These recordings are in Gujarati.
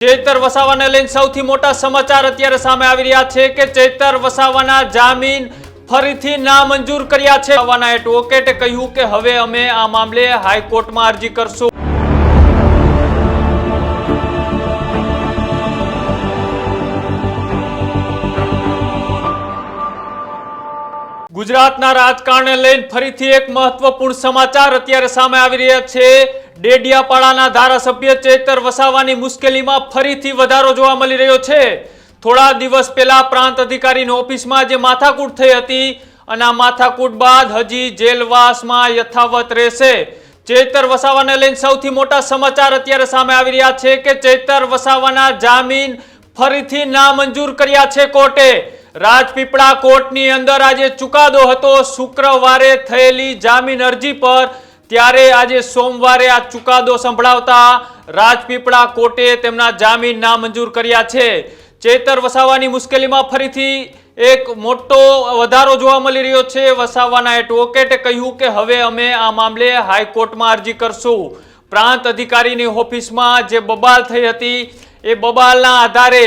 ચેતર વસાવાને લઈને સૌથી મોટા સમાચાર અત્યારે સામે આવી રહ્યા છે કે ચેતર વસાવાના જામીન ફરીથી નામંજૂર કર્યા છે. વસાવાના એડવોકેટે કહ્યું કે હવે અમે આ મામલે હાઈકોર્ટમાં અરજી કરશું. ગુજરાતના રાજકારણને લઈને ફરીથી એક મહત્વપૂર્ણ સમાચાર અત્યારે સામે આવી રહ્યા છે. ડેડિયાપાડાના ધારાસભ્ય ચેતર વસાવાની મુશ્કેલીમાં ફરીથી વધારો જોવા મળી રહ્યો છે. થોડા દિવસ પહેલા પ્રાંત અધિકારીની ઓફિસમાં જે માથાકૂટ થઈ હતી અને આ માથાકૂટ બાદ હજી જેલવાસમાં યથાવત રહેશે. ચેતર વસાવાને લઈને સૌથી મોટા સમાચાર અત્યારે સામે આવી રહ્યા છે કે ચેતર વસાવાના જામીન ફરીથી નામંજૂર કર્યા છે કોર્ટે. રાજપીપળા કોર્ટની અંદર આજે ચુકાદો હતો, શુક્રવારે થયેલી જામીન અરજી પર ત્યારે આજે સોમવારે આ ચુકાદો સંભળાવતા રાજપીપળા કોર્ટે તેમના જામીન નામંજૂર કર્યા છે. ચેતર વસાવાની મુશ્કેલીમાં ફરીથી એક મોટો વધારો જોવા મળી રહ્યો છે. વસાવાના એડવોકેટે કહ્યું કે હવે અમે આ મામલે હાઈકોર્ટમાં અરજી કરશું. પ્રાંત અધિકારીની ઓફિસમાં જે બબાલ થઈ હતી, એ બબાલના આધારે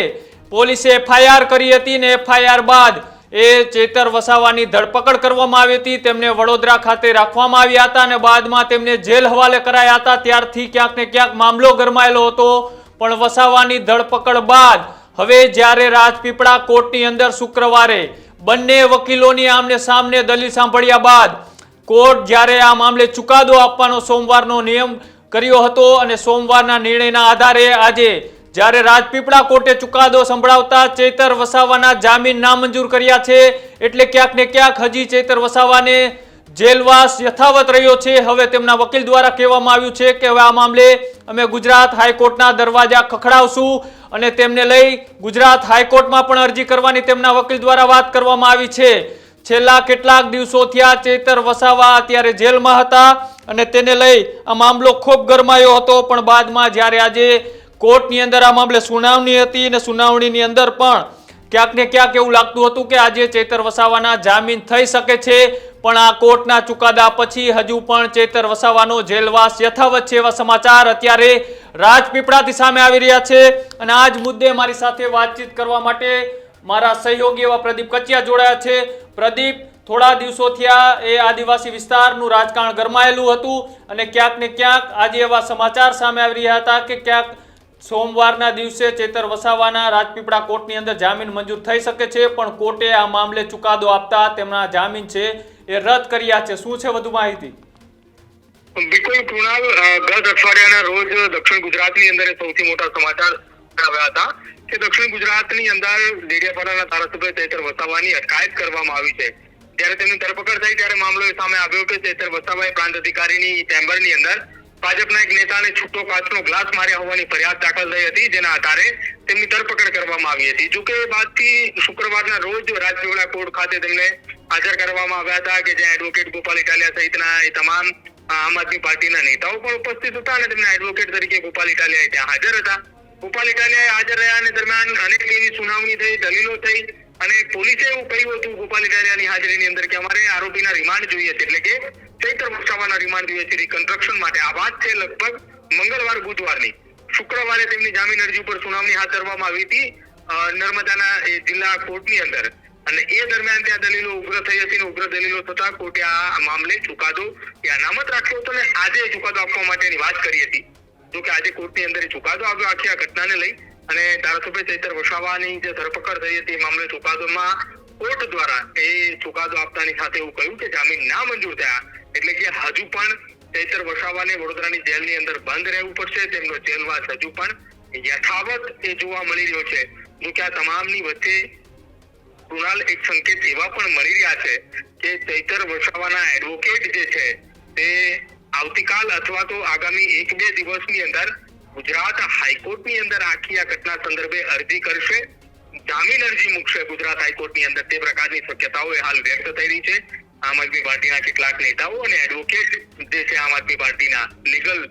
પોલીસે એફઆઈઆર કરી હતી ને એફઆઈઆર બાદ એ ચેતર વસાવાની ધરપકડ કરવામાં આવી હતી. તેમને વડોદરા ખાતે રાખવામાં આવ્યા હતા અને બાદમાં તેમને જેલ હવાલે કરાયા હતા. ત્યારથી ક્યાંક ને ક્યાંક મામલો ગરમાયેલો હતો, પણ વસાવાની ધરપકડ બાદ હવે જ્યારે રાજપીપળા કોર્ટની અંદર શુક્રવારે બંને વકીલોની આમને સામને દલીલ સાંભળ્યા બાદ કોર્ટ જ્યારે આ મામલે ચુકાદો આપવાનો સોમવારનો નિયમ કર્યો હતો અને સોમવારના નિર્ણયના આધારે આજે જ્યારે રાજપીપળા કોર્ટે ચુકાદો સંભળાવતા ચેતર વસાવાના જામીન નામંજૂર કર્યા છે, એટલે ક્યાંક ને ક્યાંક હજી ચેતર વસાવાને જેલવાસ યથાવત રહ્યો છે. હવે તેમના વકીલ દ્વારા કહેવામાં આવ્યું છે કે હવે આ મામલે અમે ગુજરાત હાઈકોર્ટના દરવાજા ખખડાવશું અને તેમને લઈ ગુજરાત હાઈકોર્ટમાં પણ અરજી કરવાની તેમના વકીલ દ્વારા વાત કરવામાં આવી છે. છેલ્લા કેટલાક દિવસોથી આ ચેતર વસાવા અત્યારે જેલમાં હતા અને તેને લઈ આ મામલો ખૂબ ગરમાયો હતો. પણ બાદમાં જ્યારે આજે કોર્ટની અંદર આ મામલે સુનાવણી હતી અને સુનાવણીની અંદર પણ ક્યાંક ને ક્યાંક એવું લાગતું હતું કે આજે ચેતર વસાવાના જામીન થઈ શકે છે, પણ આ કોર્ટના ચુકાદા પછી હજુ પણ ચેતર વસાવાનો જેલવાસ યથાવત છે એવા સમાચાર અત્યારે રાજપીપળાથી સામે આવી રહ્યા છે. અને આ જ મુદ્દે મારી સાથે વાતચીત કરવા માટે મારા સહયોગી એવા પ્રદીપ કચિયા જોડાયા છે. પ્રદીપ, થોડા દિવસો થયા એ આદિવાસી વિસ્તારનું રાજકારણ ગરમાયેલું હતું અને ક્યાંક ને ક્યાંક આજે એવા સમાચાર સામે આવી રહ્યા હતા કે ક્યાંક સોમવારના દિવસે ચેતર વસાવાના રાજપીપળા કોર્ટની અંદર જામીન મંજૂર થઈ શકે છે, પણ કોર્ટે આ મામલે ચુકાદો આપતા તેમના જામીન છે એ રદ કર્યા છે. શું છે વધુ માહિતી? બિલકુલ કૃણાલ ગત અઠવાડિયાના રોજ દક્ષિણ ગુજરાતની અંદર સૌથી મોટા સમાચાર આવ્યા હતા કે દક્ષિણ ગુજરાતની અંદર ડેડિયાપાડાના ધારાસભ્ય ચેતર વસાવાની અટકાયત કરવામાં આવી છે. ત્યારે તેમની ધરપકડ થઈ ત્યારે મામલો સામે આવ્યો કે ચેતર વસાવાએ પ્રાંત અધિકારીની ચેમ્બરની અંદર ભાજપના એક નેતાને છૂટો કાચનો ગ્લાસ માર્યા હોવાની ફરિયાદ દાખલ થઈ હતી, જેના આધારે તેમની ધરપકડ કરવામાં આવી હતી. જોકે બાદથી શુક્રવારના રોજ રાજપીપળા કોર્ટ ખાતે તેમને હાજર કરવામાં આવ્યા હતા કે જ્યાં એડવોકેટ ગોપાલ ઇટાલિયા સહિતના એ તમામ આમ આદમી પાર્ટીના નેતાઓ પણ ઉપસ્થિત હતા અને તેમના એડવોકેટ તરીકે ગોપાલ ઇટાલિયા ત્યાં હાજર હતા. ગોપાલ ઇટાલિયા હાજર રહ્યા અને દરમિયાન અનેક એવી સુનાવણી થઈ, દલીલો થઈ અને પોલીસે એવું કહ્યું હતું, ગોપાલ ઇટાલિયાની હાજરીની અંદર કે અમારે આરોપીના રિમાન્ડ જોઈએ છે. એટલે કે ચૈત્ર વસાવાના રિમાન્ડ જોઈએ છે. રિકન્સ્ટ્રક્શન માટે. આ વાત છે લગભગ મંગળવાર, બુધવારની. શુક્રવારે તેમની જામીન અરજી ઉપર સુનાવણી હાથ ધરવામાં આવી હતી નર્મદાના એ જિલ્લા કોર્ટની અંદર. અને એ દરમિયાન ત્યાં દલીલો ઉગ્ર થઈ હતી અને ઉગ્ર દલીલો થતા કોર્ટે આ મામલે ચુકાદો એ અનામત રાખ્યો હતો અને આજે ચુકાદો આપવા માટેની વાત કરી હતી. જોકે આજે કોર્ટની અંદર ચુકાદો આવ્યો. આખી આ ઘટનાને લઈ અને ધારાસભ્ય ચૈતર વસાવાની જે ધરપકડ થઈ હતી મામલે ચુકાદોમાં કોર્ટ દ્વારા એ ચુકાદો આપતાની સાથે એવું કહ્યું કે જામીન ના મંજૂર થયા. એટલે કે હજુ પણ ચૈતર વસાવાને વડોદરાની જેલની અંદર બંધ રહેવું પડશે. તેમનો જેલવાસ હજુ પણ યથાવત એ જોવા મળી રહ્યો છે. જો કે આ તમામની વચ્ચે કૃણાલ એક સંકેત એવા પણ મળી રહ્યા છે કે ચૈતર વસાવાના એડવોકેટ જે છે તે આવતીકાલ અથવા તો આગામી એક બે દિવસની અંદર ગુજરાત હાઈકોર્ટની અંદર આખી આ ઘટના સંદર્ભે અરજી કરશે. જામીન અરજી મૂકશે ગુજરાત હાઈકોર્ટની અંદર. તે પ્રકારની શક્યતાઓ એ હાલ વ્યક્ત થઈ રહી છે. આમ આદમી પાર્ટીના કેટલાક નેતાઓ અને એડવોકેટ જે છે આમ આદમી પાર્ટીના લીગલ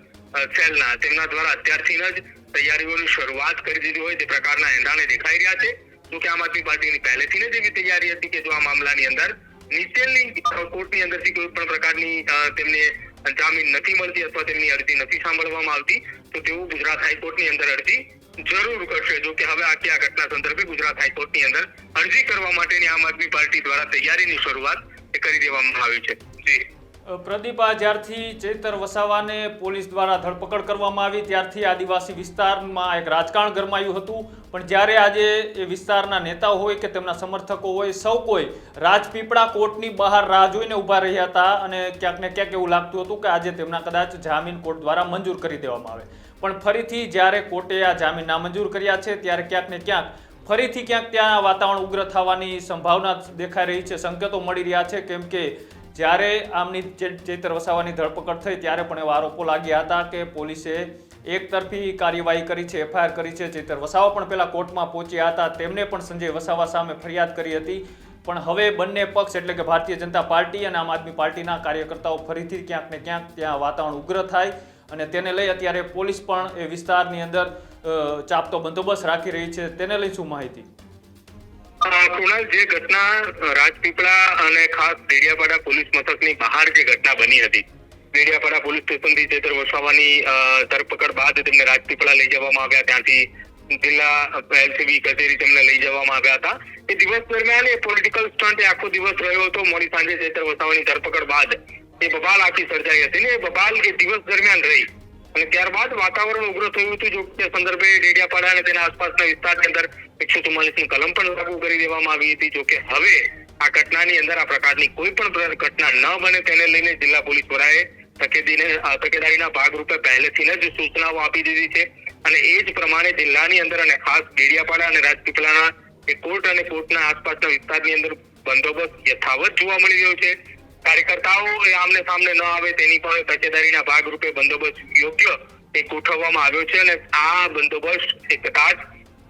સેલના તેમના દ્વારા અત્યારથી જ તૈયારીઓની શરૂઆત કરી દીધી હોય તે પ્રકારના એંધાણે દેખાઈ રહ્યા છે. જો કે આમ આદમી પાર્ટીની પહેલેથી જ એવી તૈયારી હતી કે જો આ મામલાની અંદર નીચેની કોર્ટની અંદરથી કોઈ પણ પ્રકારની તેમને જામીન નથી મળતી અથવા તેમની અરજી નથી સાંભળવામાં આવતી, તો તેઓ ગુજરાત હાઈકોર્ટની અંદર અરજી જરૂર કરશે. જો કે હવે આખી આ ઘટના સંદર્ભે ગુજરાત હાઈકોર્ટની અંદર અરજી કરવા માટેની આમ આદમી પાર્ટી દ્વારા તૈયારીની શરૂઆત કરી દેવામાં આવી છે. જી. પ્રદીપ, જ્યારથી ચેતર વસાવાને પોલીસ દ્વારા ધરપકડ કરવામાં આવી, ત્યારથી આદિવાસી વિસ્તારમાં એક રાજકારણ ગરમાયું હતું. પણ જ્યારે આજે એ વિસ્તારના નેતાઓ હોય કે તેમના સમર્થકો હોય, સૌ કોઈ રાજપીપળા કોર્ટની બહાર રાહ જોઈને ઊભા રહ્યા હતા અને ક્યાંક ને ક્યાંક એવું લાગતું હતું કે આજે તેમના કદાચ જામીન કોર્ટ દ્વારા મંજૂર કરી દેવામાં આવે. પણ ફરીથી જ્યારે કોર્ટે આ જામીન નામંજૂર કર્યા છે, ત્યારે ક્યાંક ને ક્યાંક ફરીથી ક્યાંક ત્યાં વાતાવરણ ઉગ્ર થવાની સંભાવના દેખાઈ રહી છે, સંકેતો મળી રહ્યા છે. કેમ કે જ્યારે આમની ચેતર વસાવાની ધરપકડ થઈ ત્યારે પણ એવા આરોપો લાગ્યા હતા કે પોલીસે એક તરફી કાર્યવાહી કરી છે, એફઆઈઆર કરી છે. ચેતર વસાવા પણ પહેલા કોર્ટમાં પહોંચ્યા હતા. તેમને પણ સંજય વસાવા સામે ફરિયાદ કરી હતી. પણ હવે બંને પક્ષ એટલે કે ભારતીય જનતા પાર્ટી અને આમ આદમી પાર્ટીના કાર્યકર્તાઓ ફરીથી ક્યાંક ને ક્યાંક ત્યાં વાતાવરણ ઉગ્ર થાય અને તેને લઈ અત્યારે પોલીસ પણ એ વિસ્તારની અંદર ચાપતો બંદોબસ્ત રાખી રહી છે. તેને લઈ શું માહિતી? કુણાલ, જે ઘટના રાજપીપળા અને ખાસ દેડિયાપાડા પોલીસ મથકની બહાર જે ઘટના બની હતી, દેડિયાપાડા પોલીસ સ્ટેશનથી ચેતર વસાવાની ધરપકડ બાદ તેમને રાજપીપળા લઈ જવામાં આવ્યા. ત્યાંથી જિલ્લા એલસીબી કચેરી તેમને લઈ જવામાં આવ્યા હતા. એ દિવસ દરમિયાન એ પોલિટિકલ સ્ટન્ટ આખો દિવસ રહ્યો હતો. મોડી સાંજે ચેતર વસાવાની ધરપકડ બાદ એ બબાલ આખી સર્જાઈ હતી ને એ બબાલ એ દિવસ દરમિયાન રહી. અને ત્યારબાદ વાતાવરણ ઉગ્ર થયું હતું, જો તે સંદર્ભે ડેડિયાપાડા અને તેના આસપાસના વિસ્તારની અંદર એકસો ચુમ્માલીસની કલમ પણ લાગુ કરી દેવામાં આવી હતી. જો કે હવે આ ઘટનાની અંદર આ પ્રકારની કોઈ પણ ઘટના ન બને તેને લઈને જિલ્લા પોલીસ વડાએ તકેદીને તકેદારીના ભાગરૂપે પહેલેથી જ સૂચનાઓ આપી દીધી છે. અને એ જ પ્રમાણે જિલ્લાની અંદર અને ખાસ ડેડિયાપાડા અને રાજપીપળાના કોર્ટ અને કોર્ટના આસપાસના વિસ્તારની અંદર બંદોબસ્ત યથાવત જોવા મળી રહ્યો છે. કાર્યકર્તાઓ આમને સામને ન આવે તેની પણ તકેદારીના ભાગરૂપે બંદોબસ્ત યોગ્ય એ ગોઠવવામાં આવ્યો છે અને આ બંદોબસ્ત એ કદાચ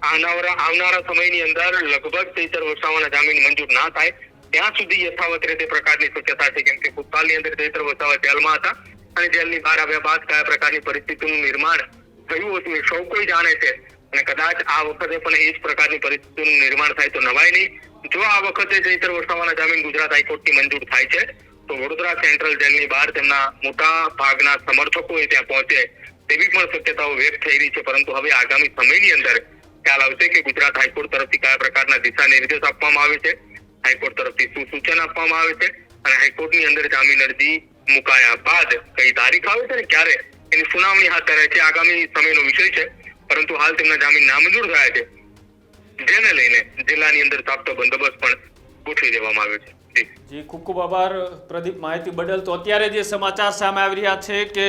આવનારા આવનારા સમયની અંદર લગભગ તેતર વસાવાના જામીન મંજૂર ના થાય. ત્યાં સુધી યથાવત રહે તે પ્રકારની શક્યતા છે કેમ કે ભૂતકાળની અંદર તેતર વસાવા જેલમાં હતા અને જેલની બહાર આવ્યા બાદ કયા પ્રકારની પરિસ્થિતિનું નિર્માણ થયું હતું એ સૌ કોઈ જાણે છે. અને કદાચ આ વખતે પણ એ જ પ્રકારની પરિસ્થિતિનું નિર્માણ થાય તો નવાય નહીં. જો આ વખતે ચૈતર વસાવાના જામીન ગુજરાત હાઈકોર્ટની મંજૂર થાય છે, તો વડોદરા સેન્ટ્રલ જેલની બહાર તેમના મોટા ભાગના સમર્થકો ત્યાં પહોંચે તેવી પણ શક્યતાઓ વ્યક્ત થઈ રહી છે. પરંતુ હવે આગામી સમયની અંદર ખ્યાલ આવશે કે ગુજરાત હાઈકોર્ટ તરફથી કયા પ્રકારના દિશા નિર્દેશ આપવામાં આવે છે, હાઈકોર્ટ તરફથી શું સૂચન આપવામાં આવે છે અને હાઈકોર્ટની અંદર જામીન અરજી મુકાયા બાદ કઈ તારીખ આવે છે ને ક્યારે એની સુનાવણી હાથ ધરાય છે. આગામી સમયનો વિષય છે, પરંતુ હાલ તેમના જામીન નામંજૂર થયા છે. જેને લઈને જિલ્લાની અંદર તાપતો બંદોબસ્ત પણ ગોઠવી દેવામાં આવ્યો છે. જી. ખૂબ ખૂબ આભાર. પ્રદીપ, માહિતી બદલ તો અત્યારે જે સમાચાર સામે આવી રહ્યા છે કે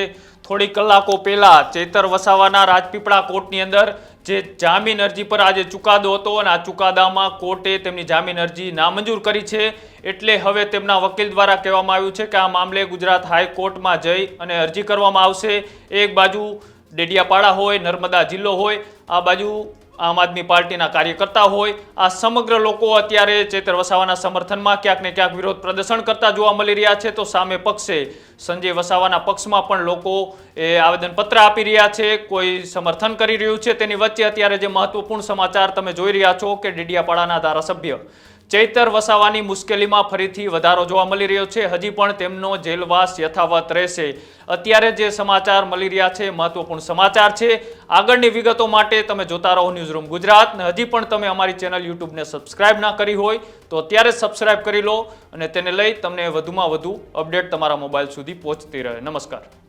થોડી કલાકો પહેલા ચેતર વસાવાના રાજપીપળા કોર્ટની અંદર જે જામીન અરજી પર આજે ચુકાદો હતો અને આ ચુકાદામાં કોર્ટે તેમની જામીન અરજી નામંજૂર કરી છે. એટલે હવે તેમના વકીલ દ્વારા કહેવામાં આવ્યું છે કે આ મામલે ગુજરાત હાઈકોર્ટમાં જઈ અને અરજી કરવામાં આવશે. એક બાજુ ડેડિયાપાડા હોય, નર્મદા જિલ્લો હોય, આ બાજુ આમ આદમી પાર્ટીના કાર્યકર્તા હોય, આ સમગ્ર લોકો અત્યારે ચેતર વસાવાના સમર્થનમાં ક્યાંક ને ક્યાંક વિરોધ પ્રદર્શન કરતા જોવા મળી રહ્યા છે. તો સામે પક્ષે સંજય વસાવાના પક્ષમાં પણ લોકો એ આવેદનપત્ર આપી રહ્યા છે. કોઈ સમર્થન કરી રહ્યું છે તેની વચ્ચે અત્યારે જે મહત્વપૂર્ણ સમાચાર તમે જોઈ રહ્યા છો કે ડેડિયાપાડાના ધારાસભ્ય ચૈતર વસાવાની મુશ્કેલીમાં ફરીથી વધારો જોવા મળી રહ્યો છે. હજી પણ તેમનો જેલવાસ યથાવત રહેશે. અત્યારે જે સમાચાર મળી રહ્યા છે, મહત્વપૂર્ણ સમાચાર છે. આગળની વિગતો માટે તમે જોતા રહો ન્યૂઝ રૂમ ગુજરાત. ને હજી પણ તમે અમારી ચેનલ યુટ્યુબને સબસ્ક્રાઇબ ના કરી હોય, તો અત્યારે સબસ્ક્રાઇબ કરી લો અને તેને લઈ તમને વધુમાં વધુ અપડેટ તમારા મોબાઈલ સુધી પહોંચતી રહે. નમસ્કાર.